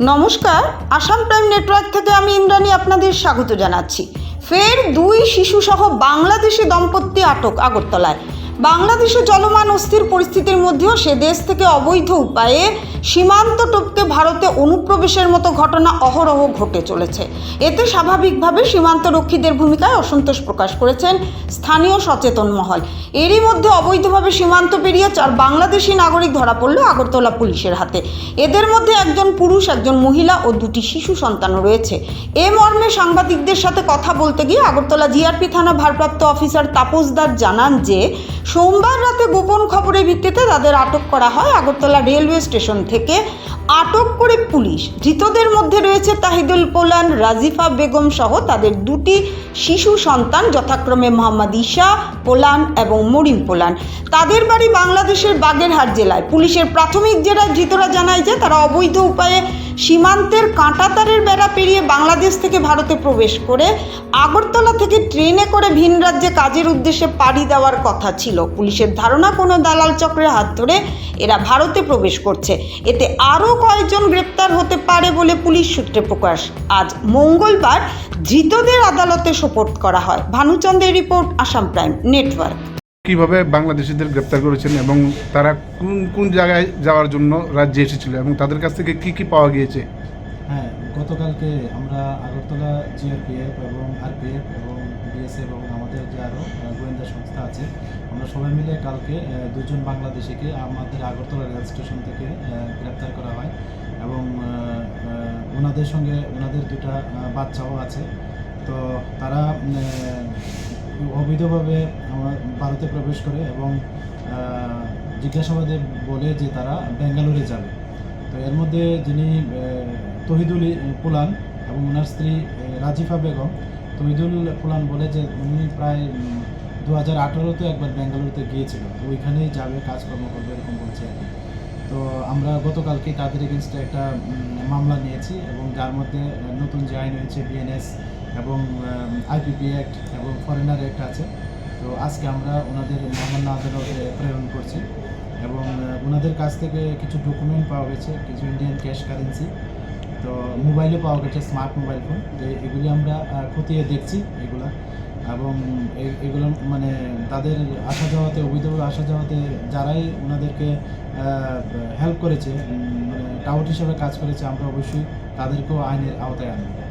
নমস্কার, Assam prime network থেকে আমি ইন্দ্রাণী আপনাদের স্বাগত জানাচ্ছি। ফের দুই শিশুসহ বাংলাদেশি দম্পতি আটক আগরতলায়। বাংলাদেশে চলমান অস্থির পরিস্থিতির মধ্যেও সে দেশ থেকে অবৈধ উপায়ে সীমান্ত টপকে ভারতে অনুপ্রবেশের মতো ঘটনা অহরহ ঘটে চলেছে। এতে স্বাভাবিকভাবে সীমান্তরক্ষীদের ভূমিকায় অসন্তোষ প্রকাশ করেছেন স্থানীয় সচেতন মহল। এরই মধ্যে অবৈধভাবে সীমান্ত পেরিয়ে চার বাংলাদেশি নাগরিক ধরা পড়ল আগরতলা পুলিশের হাতে। এদের মধ্যে একজন পুরুষ, একজন মহিলা ও দুটি শিশু সন্তান রয়েছে। এ মর্মে সাংবাদিকদের সাথে কথা বলতে গিয়ে আগরতলা জিআরপি থানা ভারপ্রাপ্ত অফিসার তাপস দাস জানান যে, সোমবার রাতে গোপন খবরের ভিত্তিতে তাদের আটক করা হয় আগরতলা রেলওয়ে স্টেশন থেকে। আটক করে পুলিশ। ধৃতদের মধ্যে রয়েছে তাহিদুল পোলান, রাজিফা বেগম সহ তাদের দুটি শিশু সন্তান, যথাক্রমে মোহাম্মদ ঈশা পোলান এবং মরিম পোলান। তাদের বাড়ি বাংলাদেশের বাগেরহাট জেলায়। পুলিশের প্রাথমিক জেরায় ধৃতরা জানায় যে তারা অবৈধ উপায়ে সীমান্তের কাঁটাতারের বেড়া পেরিয়ে বাংলাদেশ থেকে ভারতে প্রবেশ করে আগরতলা থেকে ট্রেনে করে ভিন রাজ্যে কাজের উদ্দেশ্যে পাড়ি দেওয়ার কথা ছিল। পুলিশের ধারণা, কোনো দালাল চক্রের হাত ধরে এরা ভারতে প্রবেশ করছে। এতে আরও কয়েকজন গ্রেপ্তার হতে পারে বলে পুলিশ সূত্রে প্রকাশ। আজ মঙ্গলবার ধৃতদের আদালতে সোপর্দ করা হয়। ভানুচন্দ্রের রিপোর্ট, আসাম প্রাইম, নেটওয়ার্ক। কীভাবে বাংলাদেশিদের গ্রেপ্তার করেছেন এবং তারা কোন কোন জায়গায় যাওয়ার জন্য রাজ্যে এসেছিল এবং তাদের কাছ থেকে কি কি পাওয়া গিয়েছে? হ্যাঁ গতকালকে আমরা আগরতলা জিআরপিএফ এবং আরপিএফ এবং বিএসএফ এবং আমাদের যে আরও গোয়েন্দা সংস্থা আছে, আমরা সবাই মিলে কালকে দুজন বাংলাদেশিকে আমাদের আগরতলা রেল স্টেশন থেকে গ্রেপ্তার করা হয় এবং ওনাদের সঙ্গে, ওনাদের দুটা বাচ্চাও আছে। তো তারা অবৈধভাবে আমার ভারতে প্রবেশ করে এবং জিজ্ঞাসাবাদে বলে যে তারা বেঙ্গালুরে যাবে তো এর মধ্যে যিনি তহিদুল পুলান এবং ওনার স্ত্রী রাজিফা বেগম, তহিদুল পুলান বলে যে উনি প্রায় দু হাজার আঠারোতে একবার বেঙ্গালুরুতে গিয়েছিল ওইখানেই যাবে, কাজকর্ম করবে, এরকম বলছে আর কি। তো আমরা গতকালকে তাদের এগেনস্টে একটা মামলা নিয়েছি এবং যার মধ্যে নতুন যে আইন হয়েছে বিএনএস এবং আইপিপি অ্যাক্ট এবং ফরেনার অ্যাক্ট আছে। তো আজকে আমরা ওনাদের মহামান্য আদালতে প্রেরণ করছি এবং ওনাদের কাছ থেকে কিছু ডকুমেন্ট পাওয়া গেছে, কিছু ইন্ডিয়ান ক্যাশ কারেন্সি তো মোবাইলে পাওয়া গেছে স্মার্ট মোবাইল ফোন যে এগুলি আমরা খতিয়ে দেখছি এগুলা। এবং এগুলো মানে তাদের আসা যাওয়াতে, অবৈধভাবে আসা যাওয়াতে যারাই ওনাদেরকে হেল্প করেছে মানে টাউট হিসেবে কাজ করেছে, আমরা অবশ্যই তাদেরকেও আইনের আওতায় আনব।